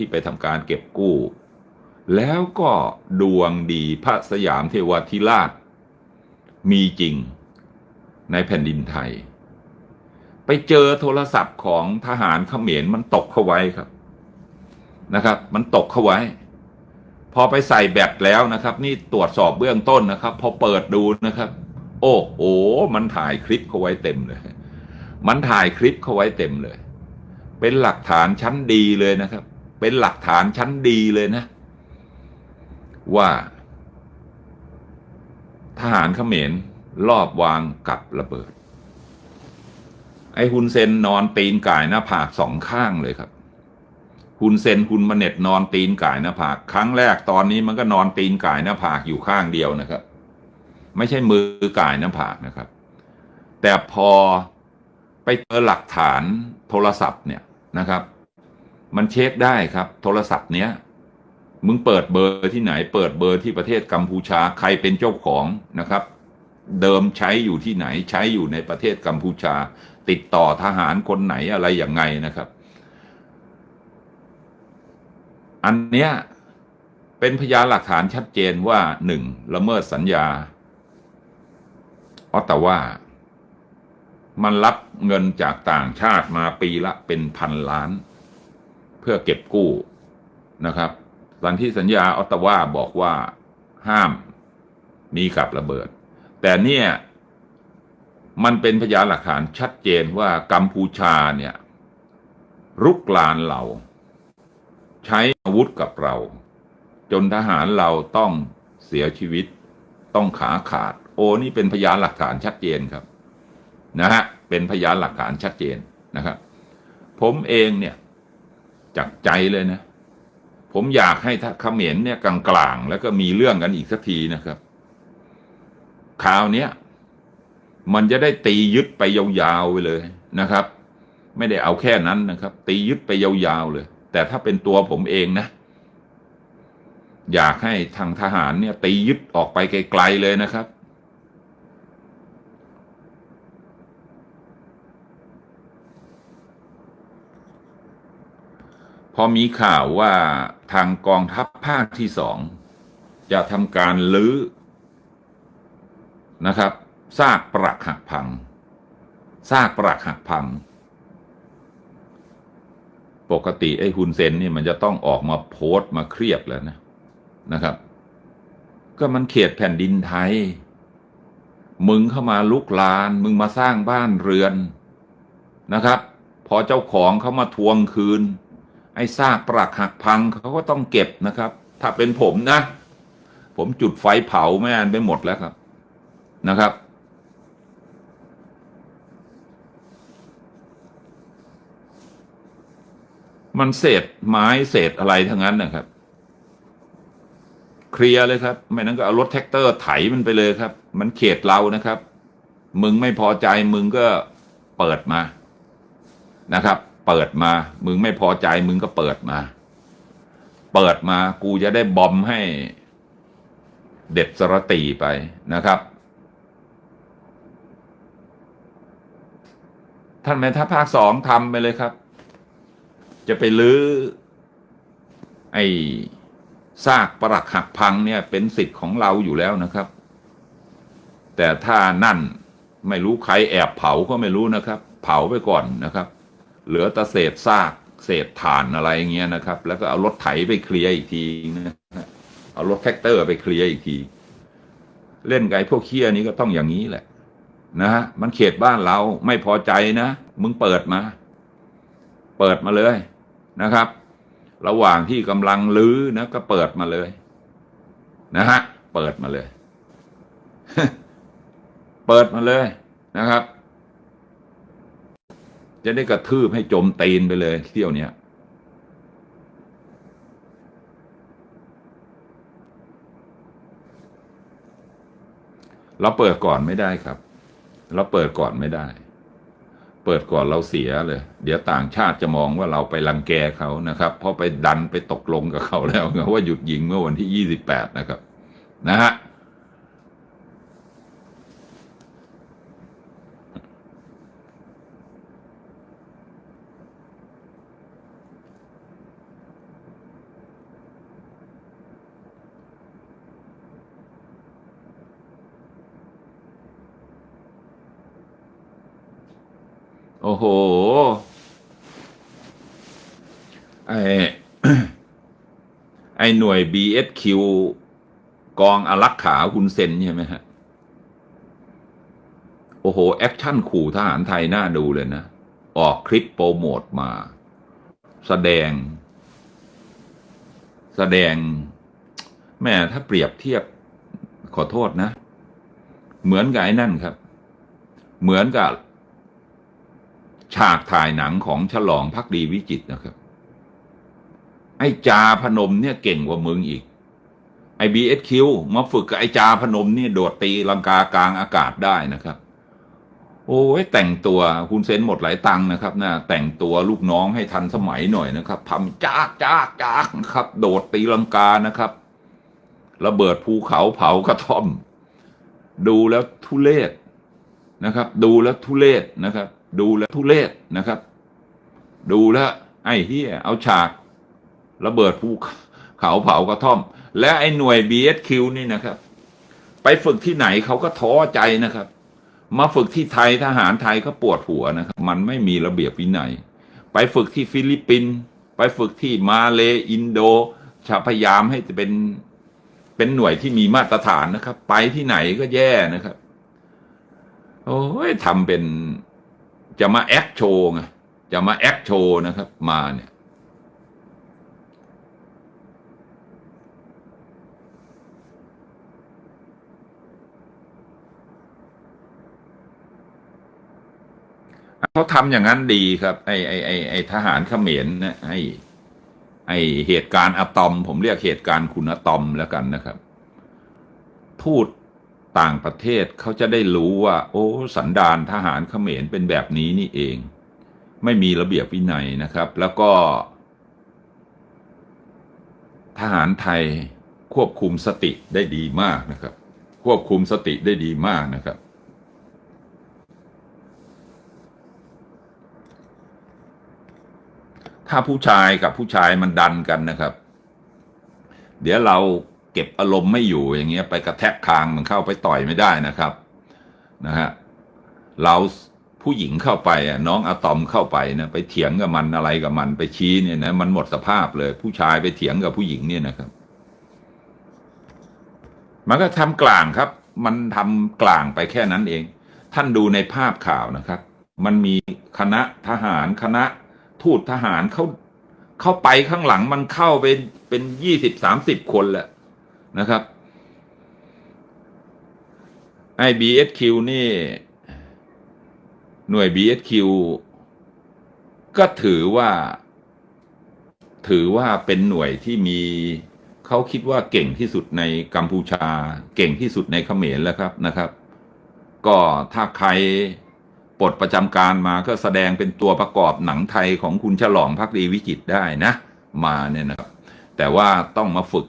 ที่ไปทำการเก็บกู้ แล้วก็ดวงดีพระสยามเทวทิราช มีจริงในแผ่นดินไทย ไปเจอโทรศัพท์ของทหารเขมรมันตกเข้าไว้ครับนะครับ มันตกเข้าไว้ พอไปใส่แบตแล้วนะครับ นี่ตรวจสอบเบื้องต้นนะครับ พอเปิดดูนะครับ โอ้โหมันถ่ายคลิปเขาไว้เต็มเลย มันถ่ายคลิปเขาไว้เต็มเลย เป็นหลักฐานชั้นดีเลยนะครับ เป็นหลักฐานชั้นดีเลยนะ ว่าทหารเขมรลอบวางกับระเบิด ไอ้ฮุนเซนนอนตีนก่ายหน้าผากสองข้างเลยครับฮุนเซนฮุนมาเน็ตนอนตีนก่ายหน้าผาก ครั้งแรกตอนนี้มันก็นอนตีนก่ายหน้าผากอยู่ข้างเดียวนะครับ ไม่ใช่มือก่ายหน้าผากนะครับ แต่พอไปเจอหลักฐานโทรศัพท์เนี่ยนะครับ มันเช็คได้ครับ โทรศัพท์เนี้ยมึงเปิดเบอร์ที่ไหน เปิดเบอร์ที่ประเทศกัมพูชาใครเป็นเจ้าของนะครับ เดิมใช้อยู่ที่ไหนใช้อยู่ในประเทศกัมพูชา ติดต่อทหารคนไหนอะไรอย่างไงนะครับ อันเนี้ยเป็นพยานหลักฐานชัดเจนว่าหนึ่งละเมิดสัญญาออตตาว่ามันรับเงินจากต่างชาติมาปีละเป็นพันล้าน เพื่อเก็บกู้นะครับตอนที่สัญญาออตตาว่าบอกว่าห้ามมีกับระเบิด แต่เนี่ยมันเป็นพยานหลักฐานชัดเจนว่ากัมพูชาเนี่ยรุกลานเรา ใช้อาวุธกับเรา จนทหารเราต้องเสียชีวิต ต้องขาขาด โอ้นี่เป็นพยานหลักฐานชัดเจนครับนะฮะเป็นพยานหลักฐานชัดเจนนะครับ ผมเองเนี่ย จากใจเลยนะ ผมอยากให้เขมรเนี่ยกลางๆ แล้วก็มีเรื่องกันอีกสักทีนะครับคราวเนี้ยมันจะได้ตียึดไปยาวๆไปเลยนะครับ ไม่ได้เอาแค่นั้นนะครับ ตียึดไปยาวๆเลย แต่ถ้าเป็นตัวผมเองนะ อยากให้ทางทหารเนี่ยตียึดออกไปไกลๆเลยนะครับ พอมีข่าวว่าทางกองทัพภาคที่สองจะทำการลื้อนะครับซากปรักหักพังซากปรักหักพัง ปกติไอ้ฮุนเซนนี่มันจะต้องออกมาโพสต์มาเครียดแล้วนะนะครับ ก็มันเขตแผ่นดินไทย มึงเข้ามาลุกลาน มึงมาสร้างบ้านเรือนนะครับ พอเจ้าของเขามาทวงคืน ไอ้ซากปรักหักพังเขาก็ต้องเก็บนะครับ ถ้าเป็นผมนะ ผมจุดไฟเผาแม่นไปหมดแล้วครับนะครับ มันเศษไม้เศษอะไรทั้งนั้นนะครับ เคลียร์เลยครับ ไม่นั้นก็เอารถแท็กเตอร์ไถมันไปเลยครับ มันเขตเรานะครับ มึงไม่พอใจมึงก็เปิดมานะครับ เปิดมา มึงไม่พอใจมึงก็เปิดมา เปิดมากูจะได้บอมให้เด็ดสรตีไปนะครับ ท่านแม่ทัพภาคสองทำไปเลยครับ จะไปลื้อไอ้ซากปรักหักพังเนี่ยเป็นสิทธิ์ของเราอยู่แล้วนะครับ แต่ถ้านั่นไม่รู้ใครแอบเผาก็ไม่รู้นะครับ เผาไปก่อนนะครับ เหลือแต่เศษซากเศษถ่านอะไรอย่างเงี้ยนะครับ แล้วก็เอารถไถไปเคลียร์อีกทีนะเอารถแท็กเตอร์ไปเคลียร์อีกที เล่นไก่พวกเคี้ยนี้ก็ต้องอย่างนี้แหละ นะฮะมันเขตบ้านเราไม่พอใจนะมึงเปิดมา เปิดมาเลยนะครับ ระหว่างที่กำลังลื้อนะ ก็เปิดมาเลย นะฮะเปิดมาเลย เปิดมาเลยนะครับ จะได้กระทืบให้จมตีนไปเลยเที่ยวเนี้ยเราเปิดก่อนไม่ได้ครับ เราเปิดก่อนไม่ได้ เปิดก่อนเราเสียเลย เดี๋ยวต่างชาติจะมองว่าเราไปรังแกเขานะครับ เพราะไปดันไปตกลงกับเขาแล้วว่าหยุดยิงเมื่อวันที่ยี่สิบแปดนะครับ นะฮะ โอ้โหไอไอหน่วย BSQ กองอารักขาคุณเซนใช่ไหมฮะ โอ้โห แอคชั่นขู่ทหารไทยน่าดูเลยนะ ออกคลิปโปรโมทมา แสดง แสดง แม่ถ้าเปรียบเทียบขอโทษนะ เหมือนกับไอ้นั่นครับ เหมือนกับ ฉากถ่ายหนังของฉลองพักดีวิจิตนะครับ ไอ้จาพนมเนี่ยเก่งกว่ามึงอีก ไอ้บีเอสคิวมาฝึกกับไอ้จาพนมเนี่ยโดดตีลังกากลางอากาศได้นะครับ โอ้ยแต่งตัวคุณเซนหมดหลายตังนะครับนะแต่งตัวลูกน้องให้ทันสมัยหน่อยนะครับทำจากจากจากครับ โดดตีลังกานะครับระเบิดภูเขาเผากระท่อม ดูแล้วทุเลศนะครับ ดูแล้วทุเลศนะครับ ดูแลทุเลศนะครับ ดูแลไอ้เฮียเอาฉาก ระเบิดภูเขาเผากระท่อม และไอ้หน่วย BSQ นี่นะครับ ไปฝึกที่ไหนเขาก็ท้อใจนะครับ มาฝึกที่ไทยทหารไทยก็ปวดหัวนะครับ มันไม่มีระเบียบวินัย ไปฝึกที่ฟิลิปปินส์ไปฝึกที่มาเลอินโดชาพยายามให้เป็นเป็นหน่วยที่มีมาตรฐานนะครับ ไปที่ไหนก็แย่นะครับ โอ้ยทำเป็น จะมาแอคโชว์ไงจะมาแอคโชว์นะครับ มาเนี่ย เขาทำอย่างนั้นดีครับ ไอไอไอไอทหารเขมรนะไอไอเหตุการณ์อะตอม ผมเรียกเหตุการณ์คุณอะตอมแล้วกันนะครับทูต ต่างประเทศเขาจะได้รู้ว่า โอ้สันดานทหารเขมรเป็นแบบนี้นี่เอง ไม่มีระเบียบวินัยนะครับ แล้วก็ ทหารไทยควบคุมสติได้ดีมากนะครับ ควบคุมสติได้ดีมากนะครับ ถ้าผู้ชายกับผู้ชายมันดันกันนะครับ เดี๋ยวเรา ก็บอารมณ์ไม่อยู่อย่างเงี้ยไปกระแทกคางมันเข้าไปต่อยไม่ได้นะครับนะฮะเราผู้หญิงเข้าไปอะน้องอะตอมเข้าไปนะไปเถียงกับมันอะไรกับมันไปชี้เนี่ยนะมันหมดสภาพเลย ผู้ชายไปเถียงกับผู้หญิงเนี่ยนะครับ มันก็ทำกลางครับ มันทำกลางไปแค่นั้นเอง ท่านดูในภาพข่าวนะครับ มันมีคณะทหารคณะทูตทหารเขาเข้าไปข้างหลังมันเข้าไปเป็นยี่สิบสามสิบคนแหละ นะครับไอ BSQ นี่ หน่วย BSQ ก็ถือว่า ถือว่าเป็นหน่วยที่มีเขาคิดว่าเก่งที่สุดในกัมพูชา เก่งที่สุดในเขมรแล้วครับนะครับ ก็ถ้าใครปลดประจำการมาก็แสดงเป็นตัวประกอบหนังไทยของคุณฉลองพักดีวิจิตรได้นะ มาเนี่ยนะครับ แต่ว่าต้องมาฝึก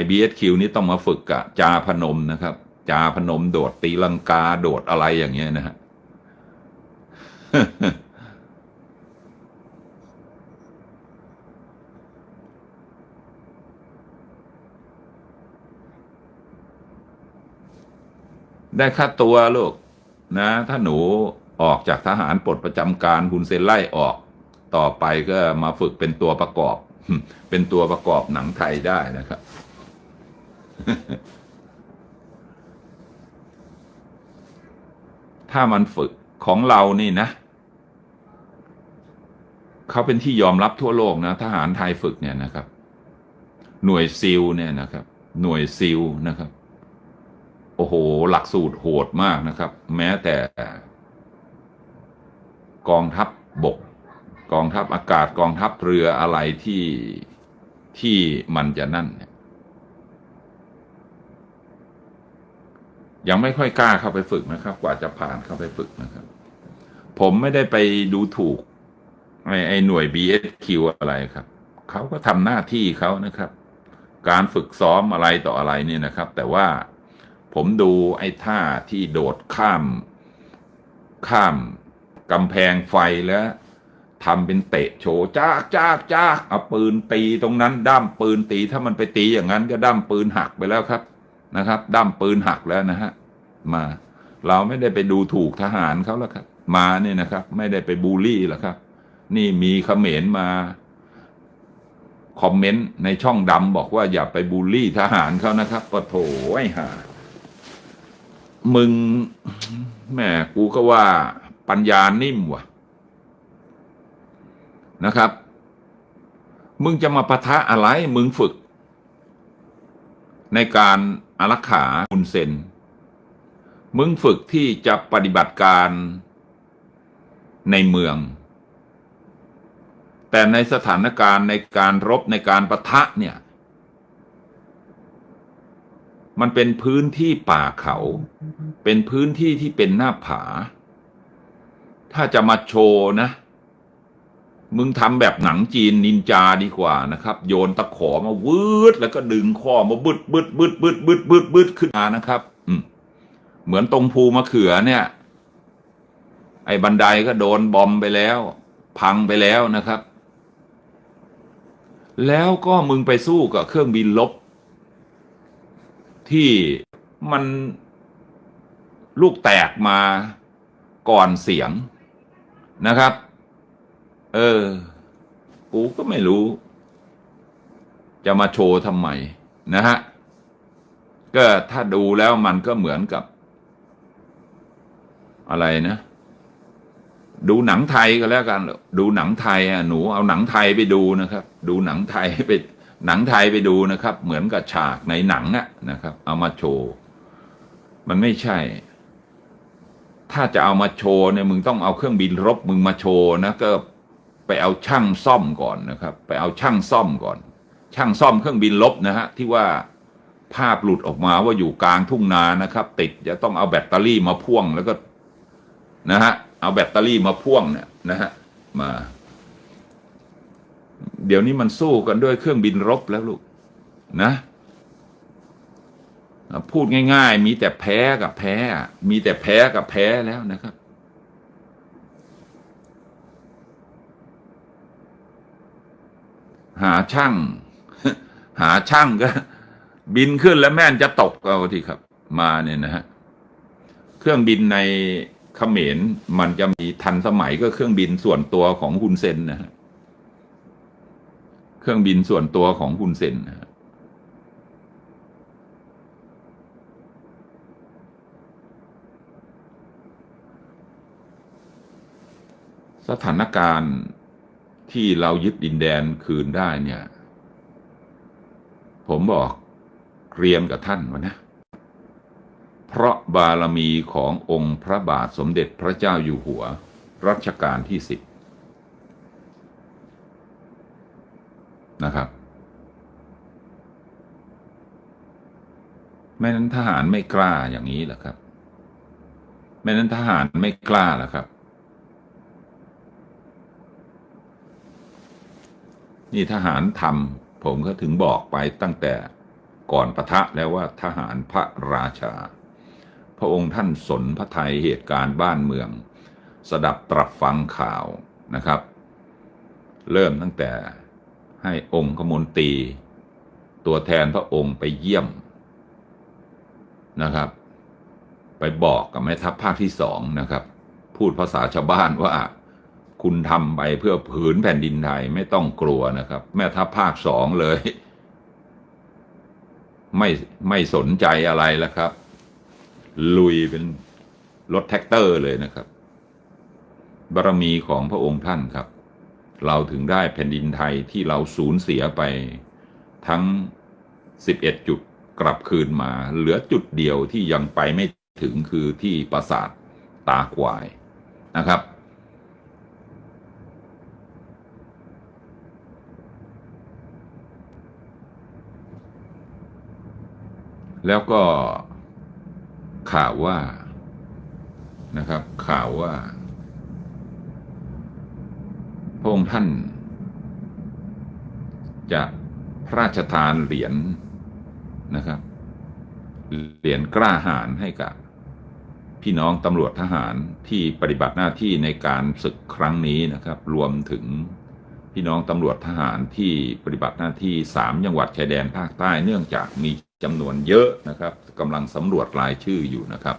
IBSQ นี้ต้องมาฝึกกับจาพนมนะครับ จาพนมโดดตีลังกาโดดอะไรอย่างเงี้ยนะฮะได้ค่าตัวลูกนะ ถ้าหนูออกจากทหารปลดประจำการคุณเซนไล่ออก ต่อไปก็มาฝึกเป็นตัวประกอบ เป็นตัวประกอบหนังไทยได้นะครับ ถ้ามันฝึกของเรานี่นะ เขาเป็นที่ยอมรับทั่วโลกนะ ทหารไทยฝึกเนี่ยนะครับ หน่วยซิลเนี่ยนะครับ หน่วยซิลนะครับ โอ้โห หลักสูตรโหดมากนะครับ แม้แต่กองทัพบบก กองทัพอากาศกองทัพเรืออะไรที่ที่มันจะนั่นเนี่ย ยังไม่ค่อยกล้าเข้าไปฝึกนะครับ กว่าจะผ่านเข้าไปฝึกนะครับ ผมไม่ได้ไปดูถูกไอ้ไอหน่วย BSQ อะไรครับ เขาก็ทำหน้าที่เขานะครับ การฝึกซ้อมอะไรต่ออะไรเนี่ยนะครับ แต่ว่าผมดูไอ้ท่าที่โดดข้าม ข้ามกำแพงไฟแล้วทำเป็นเตะโชว์จ้ากจ้ากจ้ากเอาปืนตีตรงนั้นด้ามปืนตีถ้ามันไปตีอย่างนั้นก็ด้ามปืนหักไปแล้วครับ นะครับ ด้ามปืนหักแล้วนะฮะมา เราไม่ได้ไปดูถูกทหารเขาแล้วครับ มาเนี่ยนะครับ ไม่ได้ไปบูลลี่หรอกครับ นี่มีเขมรมาคอมเมนต์ในช่องดำบอกว่าอย่าไปบูลลี่ทหารเขานะครับปะโถไอ้ห่ามึงแหม่กูก็ว่าปัญญานิ่มว่ะนะครับ มึงจะมาปะทะอะไร มึงฝึก ในการ อารักขาอุนเซน มึงฝึกที่จะปฏิบัติการในเมือง แต่ในสถานการณ์ในการรบในการประทะเนี่ย มันเป็นพื้นที่ป่าเขา เป็นพื้นที่ที่เป็นหน้าผา ถ้าจะมาโชว์นะ มึงทำแบบหนังจีนนินจาดีกว่านะครับ โยนตะขอมาวืดแล้วก็ดึงข้อมาบึดบึดบึดบึดบึดบึดบึดขึ้นมานะครับอืมเหมือนตรงภูมะเขือเนี่ย ไอ้บันไดก็โดนบอมไปแล้ว พังไปแล้วนะครับ แล้วก็มึงไปสู้กับเครื่องบินลบ ที่มันลูกแตกมาก่อนเสียงนะครับ เออ กูก็ไม่รู้ จะมาโชว์ทำไมนะฮะ ก็ถ้าดูแล้วมันก็เหมือนกับ อะไรนะ ดูหนังไทยก็แล้วกัน ดูหนังไทยอะหนูเอาหนังไทยไปดูนะครับ ดูหนังไทยไปหนังไทยไปดูนะครับ เหมือนกับฉากในหนังอะนะครับ เอามาโชว์ มันไม่ใช่ ถ้าจะเอามาโชว์เนี่ยมึงต้องเอาเครื่องบินรบมึงมาโชว์นะก็ ไปเอาช่างซ่อมก่อนนะครับ ไปเอาช่างซ่อมก่อน ช่างซ่อมเครื่องบินลบนะฮะที่ว่าภาพหลุดออกมาว่าอยู่กลางทุ่งนานะครับ ติดจะต้องเอาแบตเตอรี่มาพ่วงแล้วก็นะฮะเอาแบตเตอรี่มาพ่วงเนี่ยนะฮะมา เดี๋ยวนี้มันสู้กันด้วยเครื่องบินรบแล้วลูกนะพูดง่าย ๆ มีแต่แพ้กับแพ้ มีแต่แพ้กับแพ้แล้วนะครับ หาช่าง หาช่างก็ บินขึ้นแล้วแม่นจะตกเอาทีครับ มาเนี่ยนะฮะเครื่องบินในเขมรมันจะมีทันสมัยก็เครื่องบินส่วนตัวของฮุนเซนนะฮะเครื่องบินส่วนตัวของฮุนเซนนะฮะสถานการณ์ ที่เรายึดดินแดนคืนได้เนี่ย ผมบอกเรียนกับท่านวะนะ เพราะบารมีขององค์พระบาทสมเด็จพระเจ้าอยู่หัว รัชกาลที่สิบนะครับ ไม่นั้นทหารไม่กล้าอย่างนี้แหละครับ ไม่นั้นทหารไม่กล้าหรอครับ นี่ทหารทำผมก็ถึงบอกไปตั้งแต่ก่อนปะทะแล้วว่าทหารพระราชา พระองค์ท่านสนพระไทยเหตุการณ์บ้านเมือง สดับตรับฟังข่าวนะครับ เริ่มตั้งแต่ให้องค์ขมนตี ตัวแทนพระองค์ไปเยี่ยมนะครับ ไปบอกกับแม่ทัพภาคที่สองนะครับ พูดภาษาชาวบ้านว่า คุณทำไปเพื่อผืนแผ่นดินไทยไม่ต้องกลัวนะครับ แม่ทัพภาคสองเลย ไม่ไม่สนใจอะไรแล้วครับ ลุยเป็นรถแท็กเตอร์เลยนะครับ บารมีของพระองค์ท่านครับ เราถึงได้แผ่นดินไทยที่เราสูญเสียไปทั้ง 11 จุดกลับคืนมา เหลือจุดเดียวที่ยังไปไม่ถึงคือที่ปราสาทตาควายนะครับ แล้วก็ข่าวว่านะครับ ข่าวว่าพระองค์ท่าน จะพระราชทานเหรียญนะครับ เหรียญกล้าหาญให้กับ พี่น้องตำรวจทหารที่ปฏิบัติหน้าที่ในการศึกครั้งนี้นะครับ รวมถึงพี่น้องตำรวจทหารที่ปฏิบัติหน้าที่สามจังหวัดชายแดนภาคใต้เนื่องจากมี จำนวนเยอะนะครับกำลังสำรวจรายชื่ออยู่นะครับ